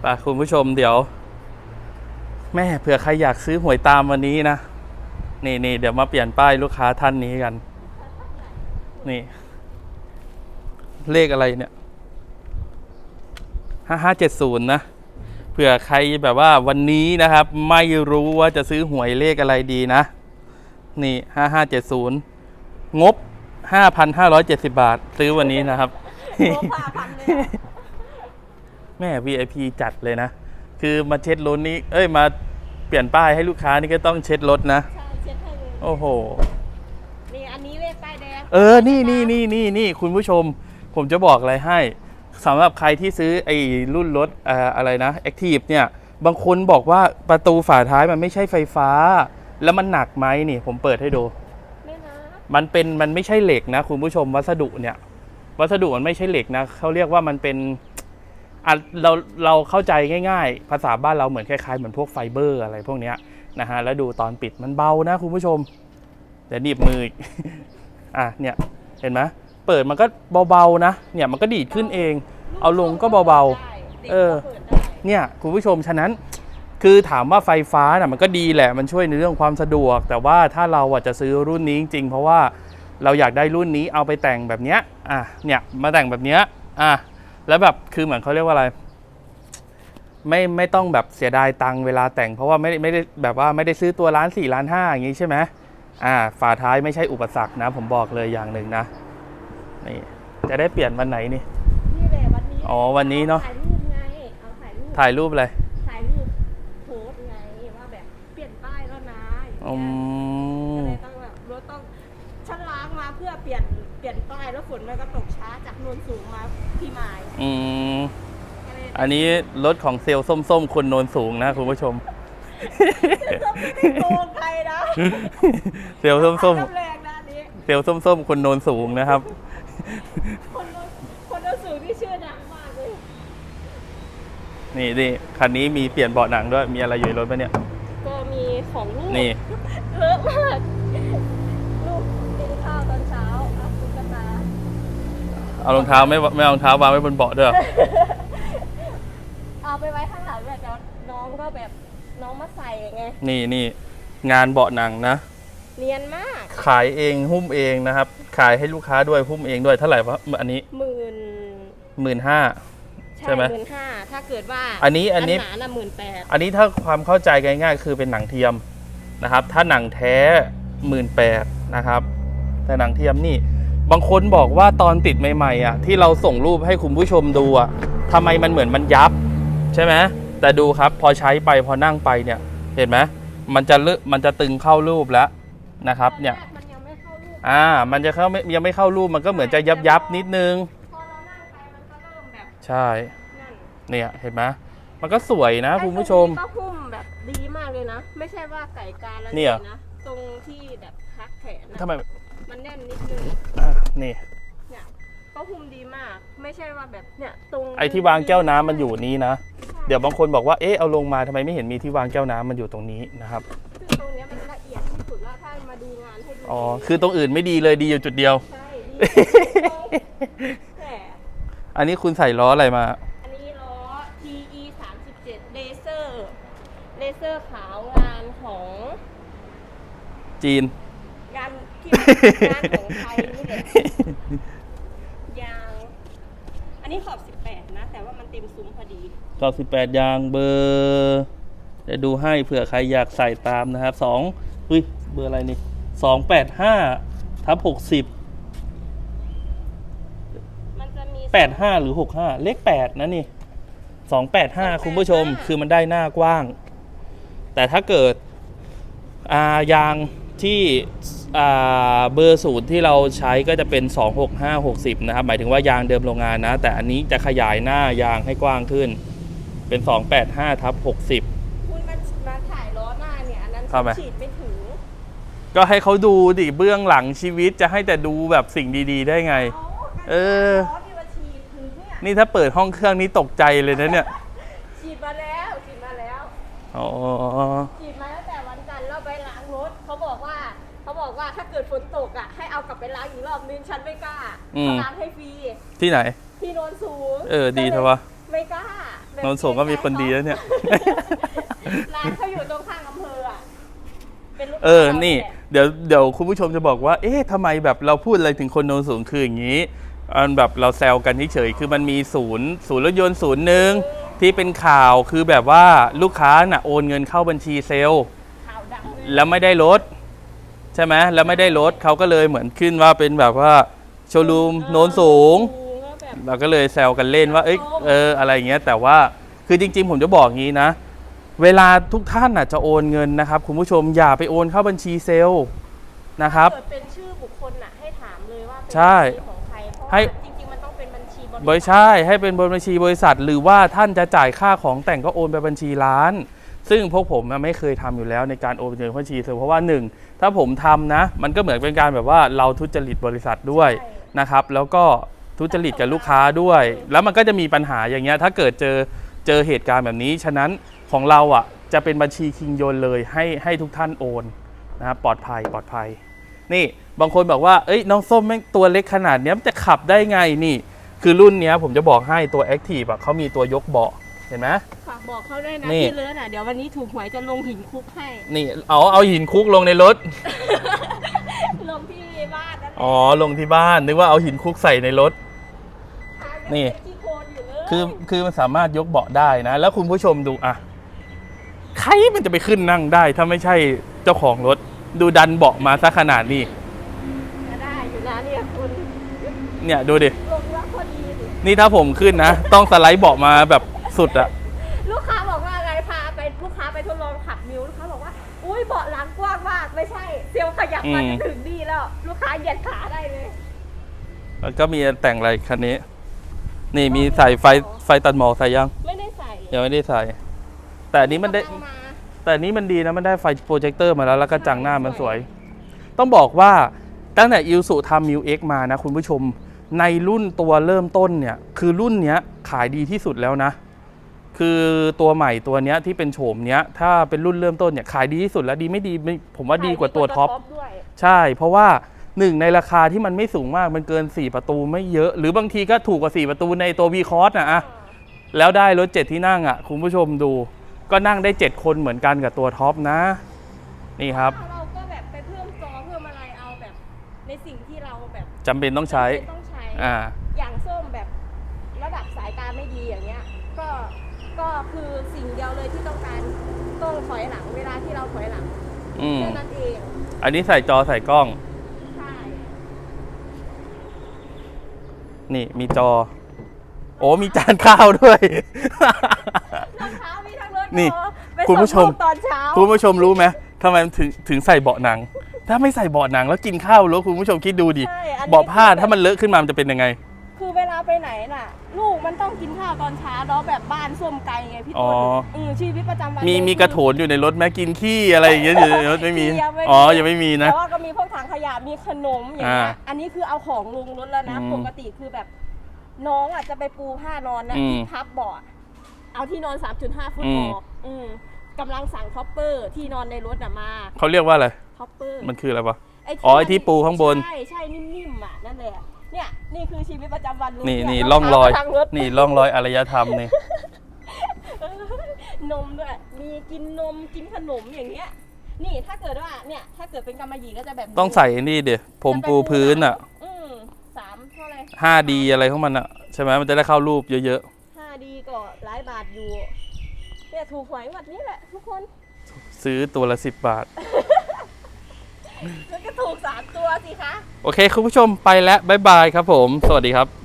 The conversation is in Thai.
ไปคุณผู้ชมเดี๋ยว แม่เผื่อใครอยากซื้อหวยตามวันนี้นะ นี่นี่เดี๋ยวมาเปลี่ยนป้ายลูกค้าท่านนี้กัน นี่ เลขอะไรเนี่ยห้าห้าเจ็ดศูนย์นะเผื่อใครแบบว่าวันนี้นะครับ ไม่รู้ว่าจะซื้อหวยเลขอะไรดีนะ นี่ห้าห้าเจ็ดศูนย์งบห้าพันห้าร้อยเจ็ดสิบาท ซื้อวันนี้นะครับโลพาพันเลย แม่ VIP จัดเลยนะ คือมาเช็ดรถนี้ เอ้ยมาเปลี่ยนป้ายให้ลูกค้านี่ก็ต้องเช็ดรถนะ ใช่เช็ดให้เลยโอ้โห นี่อันนี้เลขป้ายแดงเออ นี่นี่นี่นี่นี่คุณผู้ชม ผมจะบอกอะไรให้สำหรับใครที่ซื้อไอ้รุ่นรถเอ่ออะไรนะ Active เนี่ย บางคนบอกว่าประตูฝาท้ายมันไม่ใช่ไฟฟ้า แล้วมันหนักไหมนี่ ผมเปิดให้ดู ไม่นะมันเป็นมันไม่ใช่เหล็กนะ คุณผู้ชมวัสดุเนี่ย วัสดุมันไม่ใช่เหล็กนะเขาเรียกว่ามันเป็น อะเราเราเข้าใจง่ายๆ ภาษาบ้านเราเหมือนคล้ายๆเหมือนพวกไฟเบอร์อะไรพวกเนี้ยนะฮะแล้วดูตอนปิดมันเบานะคุณผู้ชมเดี๋ยวหนีบมืออะเนี่ยเห็นไหมเปิดมันก็เบาๆนะเนี่ยมันก็ดีดขึ้นเอง เอาลงก็เบาๆเออเนี่ยคุณผู้ชมฉะนั้นคือถามว่าไฟฟ้าน่ะมันก็ดีแหละมันช่วยในเรื่องความสะดวก แต่ว่าถ้าเราอะจะซื้อรุ่นนี้จริงๆ เพราะว่าเราอยากได้รุ่นนี้เอาไปแต่งแบบเนี้ยอะเนี่ยมาแต่งแบบเนี้ยอะ แล้วแบบคือเหมือนเขาเรียกว่าอะไร ไม่ไม่ต้องแบบเสียดายตังค์เวลาแต่งเพราะว่าไม่ได้ไม่ได้แบบว่าไม่ได้ซื้อตัวร้านสี่ล้านห้าอย่างงี้ใช่ไหมอ่าฝาท้ายไม่ใช่อุปสรรคนะ ผมบอกเลยอย่างหนึ่งนะนี่จะได้เปลี่ยนวันไหนนี่นี่แหละวันนี้อ๋อวันนี้เนอะถ่ายรูปไงเอาถ่ายรูปถ่ายรูปเลยถ่ายรูปโพสต์ไงว่าแบบเปลี่ยนป้ายแล้วนะอย่างอืเงี้ ลี่ยนป้ายแล้วฝนมันก็ตกช้าจากโนนสูงมาพี่หมายอืมก็เลยอันนี้รถของเซลล์ส้มๆ คนโนนสูงนะคุณผู้ชมจะไม่ได้โกงใครนะเซลล์ส้มน้ำแรงนะอันนี้ๆเซลล์ส้มๆ คนโนนสูงนะครับ คนโนนคนโนนสูงที่ชื่อดังมากเลยนี่นี่คันนี้มีเปลี่ยนเบาะหนังด้วยมีอะไรอยู่ในรถปะเนี่ย ก็มีของลูกนี่ เยอะมากลูกกินข้าวตอนเช้าเอาตุ๊กตา เอารองเท้าไม่ไม่เอารองเท้าวางไว้บนเบาะด้วยเหรอเอาไปไว้ข้างหลังแบบน้องก็แบบน้องมาใส่ไงนี่นี่งานเบาะหนังนะ เนียนมากขายเองหุ้มเองนะครับ ขายให้ลูกค้าด้วยหุ้มเองด้วยเท่าไหร่วะอันนี้หมื่นหมื่นห้า ใช่ไหมหมื่นห้าถ้าเกิดว่าอันนี้อันนี้ หนาน่ะหมื่นแปดอันนี้ถ้าความเข้าใจง่ายๆคือเป็นหนังเทียมนะครับ ถ้าหนังแท้หมื่นแปดนะครับ แต่หนังเทียมนี่ บางคนบอกว่าตอนติดใหม่ๆอะที่เราส่งรูปให้คุณผู้ชมดูอะทำไมมันเหมือนมันยับ ใช่ไหมแต่ดูครับพอใช้ไปพอนั่งไปเนี่ยเห็นไหมมันจะลึมันจะตึงเข้ารูปแล้วนะครับ เนี่ยตอแรกมันยังไม่เข้ารูปอ่ามันจะเข้าไม่ยังไม่เข้ารูปมันก็เหมือนจะยับยับๆนิดนึงพอเรานั่งไปมันก็เริ่มแบบใช่นั่นเนี่ยเห็นไหมมันก็สวยนะคุณผู้ชมไอ้ตรงนี้ก็หุ้มแบบดีมากเลยนะ ไม่ใช่ว่าไก่การแล้วเนี่ยนะตรงที่แบบพักแขนนะทำไมมันแน่นนิดนึงอะ นี่ เนี่ยก็หุ้มดีมาก ไม่ใช่ว่าแบบเนี่ยตรงไอ้ที่วางแก้วน้ำมันอยู่นี้นะใช่เดี๋ยวบางคนบอกว่า เอ๊ะ เอาลงมาทำไมไม่เห็นมีที่วางแก้วน้ำมันอยู่ตรงนี้นะครับคือตรงเนี้ยมันละเอียดที่สุดแล้วถ้ามาดูงานให้ดูอ๋อ คือตรงอื่นไม่ดีเลยดีอยู่จุดเดียว ใช่ดีแต่อันนี้คุณใส่ล้ออะไรมา อันนี้ล้อ TE 37เลเซอร์เลเซอร์ขาวงานของจีนงาน ที่งานของไทยนี่แหละยาง อันนี้ขอบ 18 นะ แต่ว่ามันเต็มซุ้มพอดีกอบ18 ยางเบอร์จะดูให้เผื่อใครอยากใส่ตามนะครับสองเฮ้ยเบอร์อะไรนี่สองแปดห้าทับหกสิบมันจะมีแปดห้าหรือหกห้าเลขแปดนะนี่สองแปดห้าคุณผู้ชม คือมันได้หน้ากว้าง แต่ถ้าเกิดอ่ายางที่อ่า เบอร์ศูนย์ที่เราใช้ก็จะเป็น 265 60 นะครับ หมายถึงว่ายางเดิมโรงงานนะ แต่อันนี้จะขยายหน้ายางให้กว้างขึ้น เป็น 285ทับ60 คุณมันมาถ่ายล้อหน้าเนี่ย อันนั้นเข้าไหม ฉีดไม่ถึงก็ให้เขาดูดิเบื้องหลังชีวิตจะให้แต่ดูแบบสิ่งดีๆ ได้ไง เออล้อที่ว่าฉีดถึงเนี่ยนี่ถ้าเปิดห้องเครื่องนี้ตกใจเลยนะเนี่ย ฉีดมาแล้วฉีดมาแล้ว อ๋อ กว่าถ้าเกิดฝนตกอะให้เอากลับไปล้างอีกรอบนึงฉันไม่กล้าอืม เขาล้างให้ฟรีที่ไหน ที่โนนสูงเออดีเถอะวะกไม่กล้าแบบโนนสูงก็มีคนดีแล้วเนี่ย ร้านเขาอยู่ตรงข้างอำเภออะเป็นลูกค้าเออ รานี่ แหละ เดี๋ยว เดี๋ยวคุณผู้ชมจะบอกว่า เอ๊ะทำไมแบบเราพูดอะไรถึงคนโนนสูงคืออย่างนี้ อันแบบเราแซวกันเฉยๆ คือมันมีศูนย์ ศูนย์รถยนต์ศูนย์หนึ่งที่เป็นข่าว คือแบบว่าลูกค้าน่ะโอนเงินเข้าบัญชีเซลล์ ข่าวดังเลยแล้วไม่ได้รถ ใช่ไหมแล้วไม่ได้รถเขาก็เลยเหมือนขึ้นว่าเป็นแบบว่าโชว์รูมโนนสูงแล้วแบบเราก็เลยแซวกันเล่นว่า เอ้ยเอออะไรอย่างเงี้ยแต่ว่าคือจริง ๆ ผมจะบอกงี้นะ เวลาทุกท่านน่ะจะโอนเงินนะครับ คุณผู้ชมอย่าไปโอนเข้าบัญชีเซลล์นะครับ เกิดเป็นชื่อบุคคลน่ะให้ถามเลยว่าเป็นใช่บัญชีของใครเพราะให้ ว่าจริงๆมันต้องเป็นบัญชีบริบริษัทใช่ให้เป็นบนบัญชีบริษัท หรือว่าท่านจะจ่ายค่าของแต่งก็โอนไปบัญชีร้าน ซึ่งพวกผมอะไม่เคยทำอยู่แล้วในการโอนเงินเข้าบัญชีเซลล์เพราะว่าหนึ่งถ้าผมทำนะ มันก็เหมือนเป็นการแบบว่าเราทุจริตบริษัทด้วยใช่นะครับ แล้วก็ทุจริตกับลูกค้าด้วย แล้วมันก็จะมีปัญหาอย่างเงี้ยถ้าเกิดเจอเจอเหตุการณ์แบบนี้ ฉะนั้นของเราอะจะเป็นบัญชีคิงโยนเลยให้ให้ทุกท่านโอนนะครับปลอดภัยปลอดภัย นี่บางคนบอกว่าเอ้ยน้องส้มแม่งตัวเล็กขนาดเนี้ยมันจะขับได้ไงนี่ คือรุ่นเนี้ยผมจะบอกให้ตัว Active อะเขามีตัวยกเบาะ เห็นไหม ฝากบอกเขาด้วยนะนี่ พี่เลิศอะเดี๋ยววันนี้ถูกหวยจะลงหินคุกให้ นี่เอาเอาหินคุกลงในรถ ลงที่บ้านนั่นแหละอ๋อลงที่บ้านนึกว่าเอาหินคุกใส่ในรถทางยังนี่เป็นขี้โคลนอยู่เลยคือคือมันสามารถยกเบาะได้นะ แล้วคุณผู้ชมดูอะใครมันจะไปขึ้นนั่งได้ ถ้าไม่ใช่เจ้าของรถ ดูดันเบาะมาซะขนาดนี้ จะได้อยู่นะเนี่ยคุณเนี่ยดูดิ ลงรักพอดีดินี่ถ้าผมขึ้นนะ ต้องสไลด์เบาะมาแบบ สุดอะลูกค้าบอกว่าไงพาไปลูกค้าไปทดลองขับมิวลูกค้าบอกว่า อุ้ยเบาะหลังกว้างมากไม่ใช่เซลล์ขยับมาจะถึงดีแล้ว ลูกค้าเหยียดขาได้เลยแล้วก็มีแต่งอะไรคันนี้ นี่มีใส่ไฟไฟตัดหมอกใส่ยัง ไม่ได้ใส่ยังไม่ได้ใส่ แต่อันนี้มันได้กำลังมาแต่อันนี้มันดีนะมันได้ไฟโปรเจคเตอร์มาแล้วแล้วก็จังหน้ามันสวย ต้องบอกว่าตั้งแต่อิ s สุทำมิวเอ็กมานะคุณผู้ชมในรุ่นตัวเริ่มต้นเนี่ย คือรุ่นเนี้ยขายดีที่สุดแล้วนะ คือตัวใหม่ตัวเนี้ยที่เป็นโฉมเนี้ยถ้าเป็นรุ่นเริ่มต้นเนี่ยขายดีที่สุดแล้วดีไม่ดีไม่ผมว่าดีกว่าตัวท็อป ด้วย ใช่ เพราะว่าหนึ่งในราคาที่มันไม่สูงมากมันเกิน 4 ประตูไม่เยอะ หรือบางทีก็ถูกกว่า 4 ประตูในตัว V c o s นะอะแล้วได้รถ 7 ที่นั่งอะคุณผู้ชมดู ก็นั่งได้ 7 คนเหมือนกันกับตัวท็อปนะ นี่ครับเราก็แบบไปเพิ่มจอเพิ่มอะไรเอาแบบในสิ่งที่เราแบบจำเป็นต้องใช้จำเป็นต้องใช้ อ่า อย่างส้มแบบระดับสายตาไม่ดีอย่างเงี้ย ก็ ก็คือสิ่งเดียวเลยที่ต้องการต้องถอยหลังเวลาที่เราถอยหลังอืมแค่นั้นเอง อันนี้ใส่จอใส่กล้อง ใช่ นี่มีจอ โอ้มีจานข้าวด้วย รองเท้ามีทั้งรถนี่เนอะไปคุณผู้ชม ส่งลูกตอนเช้าคุณผู้ชมรู้ไหมทำไมถึงถึงใส่เบาะหนัง ถ้าไม่ใส่เบาะหนังแล้วกินข้าวแล้วคุณผู้ชมคิดดูดิใช่อันนี้เบาะผ้าถ้ามันเลอะขึ้นมามันจะเป็นยังไง คือเวลาไปไหนน่ะลูกมันต้องกินข้าวตอนเช้าเนาะแบบบ้านส้วมไกลไงพี่อ๋ต้อนเออชีวิตประจำวันมีเลยมีคืกระโถนอยู่ในรถแม้กินขี้อะไรอย่างเงี้ยอยู่ในรถไม่มี ยังไม่มีอ๋อ ยังไม่มีนะ แต่ว่าก็มีพวกถังขยะมีขนมอย่างเงี้ยอ่าอันนี้คือเอาของลงรถแล้วนะอืมปกติคือแบบ น้องอะจะไปปูผ้านอนนะอืมที่พับเบาะเอาที่นอน 3.5 ฟุตอือม อกอืมกำลังสั่งคอปเปอร์ที่นอนในรถน่ะมาเขาเรียกว่าอะไร คอปเปอร์มันคืออะไรวะไอ้อ๋อไอ้ที่ปูข้างบน ใช่ใช่นิ่มๆอะนั่นแหละเนี่ยนี่คือชีวิตประจำวันลุงนี่เยนี่เาร่องรอยเท้าทางรถนี่ร่องรอยอารยธรรมนี่ นมด้วยมีกินนมกินขนมอย่างเงี้ย นี่ถ้าเกิดว่าเนี่ย ถ้าเกิดเป็นกำมะหยี่ก็จะแบบนี้ต้องใส่ไอ้นี่เดี๋ยผมปูพื้นอะอืมสามเท่าไหร่ 5D อะไรของมันอะ ใช่ไหมมันจะได้เข้ารูปเยอะห้าดีก็หลายบาทอยู่เนี่ยถูกหวยงวันนี้แหละทุกคน ๆ ซื้อตัวละ10บาทแล้ว ก็ถูกสามตัวสิคะ โอเค คุณผู้ชมไปแล้ว บ๊ายบายครับผม สวัสดีครับ